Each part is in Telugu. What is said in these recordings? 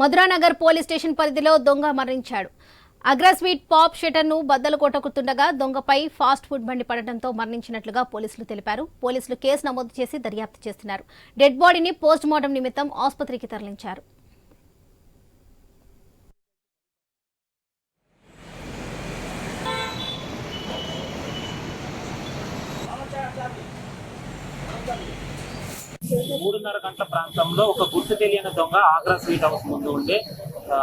మధురానగర్ పోలీస్ స్టేషన్ పరిధిలో దొంగ మరణించాడు. అగ్రస్వీట్ పాప్ షెటర్ను బద్దలు కొట్టకుతుండగా దొంగపై ఫాస్ట్ ఫుడ్ బండి పడటంతో మరణించినట్లుగా పోలీసులు తెలిపారు. పోలీసులు కేసు నమోదు చేసి దర్యాప్తు చేస్తున్నారు. డెడ్ బాడీని పోస్ట్ మార్టం నిమిత్తం ఆసుపత్రికి తరలించారు. మూడున్నర గంటల ప్రాంతంలో ఒక గుర్తు తెలియని దొంగ ఆగ్రా స్వీట్ హౌస్ ముందు ఉండే ఆ,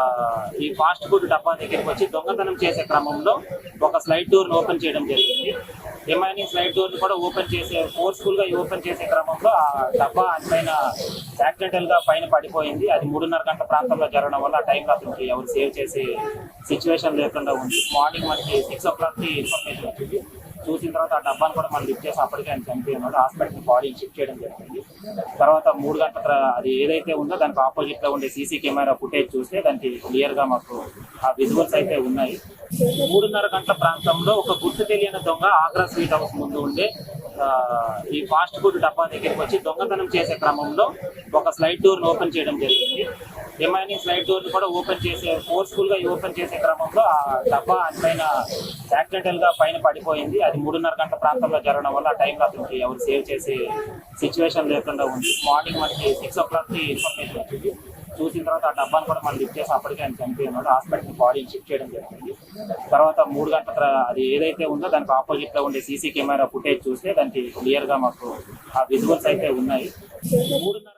ఈ ఫాస్ట్ ఫుడ్ డబ్బా దగ్గరికి వచ్చి దొంగతనం చేసే క్రమంలో ఒక స్లైడ్ డోర్ ఓపెన్ చేయడం జరిగింది. రిమైనింగ్ స్లైడ్ డోర్ కూడా ఓపెన్ చేసే ఫోర్స్ఫుల్గా ఓపెన్ చేసే క్రమంలో ఆ డబ్బా అందుపైన యాక్సిడెంటల్గా పైన పడిపోయింది. అది మూడున్నర గంటల ప్రాంతంలో జరగడం వల్ల ఆ టైంలో అతనికి ఎవరు సేవ్ చేసే సిచ్యువేషన్ లేకుండా ఉంది. మార్నింగ్ మనకి సిక్స్ ఓ క్లాక్కి ఇన్ఫర్మేషన్ వచ్చింది. చూసిన తర్వాత ఆ డబ్బాను కూడా మనం లిఫ్ట్ చేసి అప్పటికే ఆయన చనిపోయినాడు. హాస్పిటల్ బాడీ షిఫ్ట్ చేయడం జరిగింది. తర్వాత మూడు గంటల అది ఏదైతే ఉందో దానికి ఆపోజిట్లో ఉండే సీసీ కెమెరా ఫుటేజ్ చూస్తే దానికి క్లియర్గా మాకు ఆ విజువల్స్ అయితే ఉన్నాయి. మూడున్నర గంటల ప్రాంతంలో ఒక గుర్తు తెలియని దొంగ ఆగ్రా స్వీట్ హౌస్ ముందు ఉండే ఈ ఫాస్ట్ ఫుడ్ డబ్బా దగ్గరికి వచ్చి దొంగతనం చేసే క్రమంలో ఒక స్లైడ్ డోర్ ఓపెన్ చేయడం జరిగింది. రిమైనింగ్ స్లైడ్ డోర్ని కూడా ఓపెన్ చేసే ఫోర్స్ఫుల్గా ఓపెన్ చేసే క్రమంలో ఆ డబ్బా పైన యాక్సిడెంటల్గా పైన పడిపోయింది. అది మూడున్నర గంటల ప్రాంతంలో జరగడం వల్ల ఆ టైంలో అతనికి ఎవరు సేవ్ చేసే సిచ్యువేషన్ లేకుండా ఉంది. మార్నింగ్ మనకి సిక్స్ ఓ క్లాక్కి ఇన్ఫర్మేషన్ వచ్చింది. చూసిన తర్వాత ఆ డబ్బాను కూడా మనం లిఫ్ట్ చేసి అప్పటికే ఆయన చనిపోయినాడు హాస్పిటల్ బాడీని షిఫ్ట్ చేయడం జరిగింది. తర్వాత మూడు గంటల అది ఏదైతే ఉందో దానికి ఆపోజిట్లో ఉండే సీసీ కెమెరా ఫుటేజ్ చూస్తే దానికి క్లియర్గా మాకు ఆ విజువల్స్ అయితే ఉన్నాయి. మూడున్నర